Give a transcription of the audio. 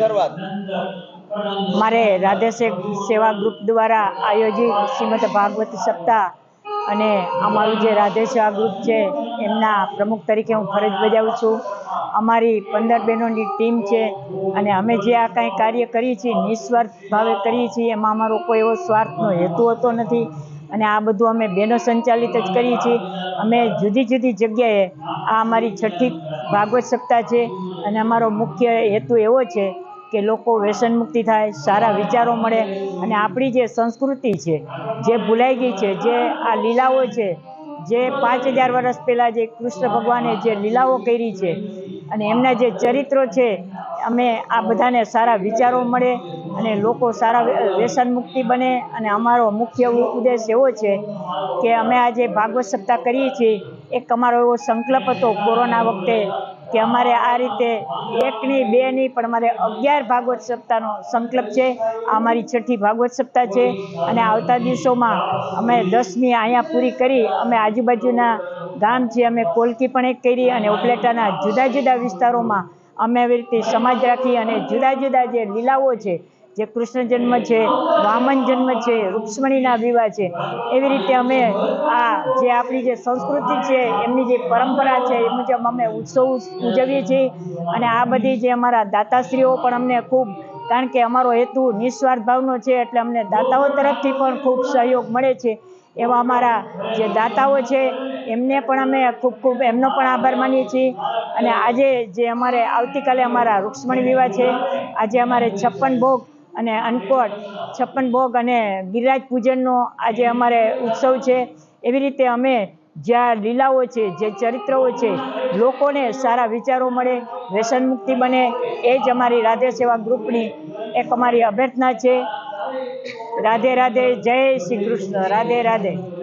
શરૂઆત. મારે રાધે સેવા ગ્રુપ દ્વારા આયોજિત શ્રીમદ ભાગવત સપ્તાહ અને અમારું જે રાધે સેવા ગ્રુપ છે, એમના પ્રમુખ તરીકે હું ફરજ બજાવું છું. અમારી પંદર બહેનોની ટીમ છે અને અમે જે આ કાંઈ કાર્ય કરીએ છીએ, નિસ્વાર્થ ભાવે કરીએ છીએ, એમાં અમારો કોઈ એવો સ્વાર્થનો હેતુ હોતો નથી. અને આ બધું અમે બહેનો સંચાલિત જ કરીએ છીએ. અમે જુદી જુદી જગ્યાએ આ અમારી છઠ્ઠી ભાગવત સપ્તાહ છે અને અમારો મુખ્ય હેતુ એવો છે કે લોકો વ્યસન મુક્તિ થાય, સારા વિચારો મળે અને આપણી જે સંસ્કૃતિ છે, જે ભૂલાઈ ગઈ છે, જે આ લીલાઓ છે, જે પાંચ હજાર વર્ષ પહેલાં જે કૃષ્ણ ભગવાને જે લીલાઓ કરી છે અને એમના જે ચરિત્રો છે, અમે આ બધાને સારા વિચારો મળે અને લોકો સારા વ્ય- વ્યસન મુક્તિ બને અને અમારો મુખ્ય ઉદ્દેશ એવો છે કે અમે આજે ભાગવત સપ્તાહ કરીએ છીએ. એક અમારો એવો સંકલ્પ હતો કોરોના વખતે કે અમારે આ રીતે એકની બેની પણ અમારે અગિયાર ભાગવત સપ્તાહનો સંકલ્પ છે. આ અમારી છઠ્ઠી ભાગવત સપ્તાહ છે અને આવતા દિવસોમાં અમે દસમી અહીંયા પૂરી કરી અમે આજુબાજુના ગામ છે અમે કોલકી પણ એક કરી અને ઉપલેટાના જુદા જુદા વિસ્તારોમાં અમે આવી રીતે સમાજ રાખી અને જુદા જુદા જે લીલાઓ છે જે કૃષ્ણ જન્મ છે, વામન જન્મ છે, રૂક્ષ્મણીના વિવાહ છે, એવી રીતે અમે આ જે આપણી જે સંસ્કૃતિ છે, એમની જે પરંપરા છે, એ મુજબ અમે ઉત્સવ ઉજવીએ છીએ. અને આ બધી જે અમારા દાતાશ્રીઓ પણ અમને ખૂબ, કારણ કે અમારો હેતુ નિસ્વાર્થ ભાવનો છે, એટલે અમને દાતાઓ તરફથી પણ ખૂબ સહયોગ મળે છે. એવા અમારા જે દાતાઓ છે, એમને પણ અમે ખૂબ ખૂબ એમનો પણ આભાર માનીએ છીએ. અને આજે જે અમારે આવતીકાલે અમારા રૂક્ષ્મણી વિવાહ છે, આજે અમારે છપ્પન ભોગ અને અનકોટ, છપ્પન ભોગ અને ગિરિરાજ પૂજનનો આજે અમારે ઉત્સવ છે. એવી રીતે અમે જ્યાં લીલાઓ છે, જે ચરિત્રો છે, લોકોને સારા વિચારો મળે, વ્યસન મુક્તિ બને, એ જ અમારી રાધે સેવા ગ્રુપની એક અમારી અભ્યર્થના છે. રાધે રાધે જય શ્રી કૃષ્ણ. રાધે રાધે.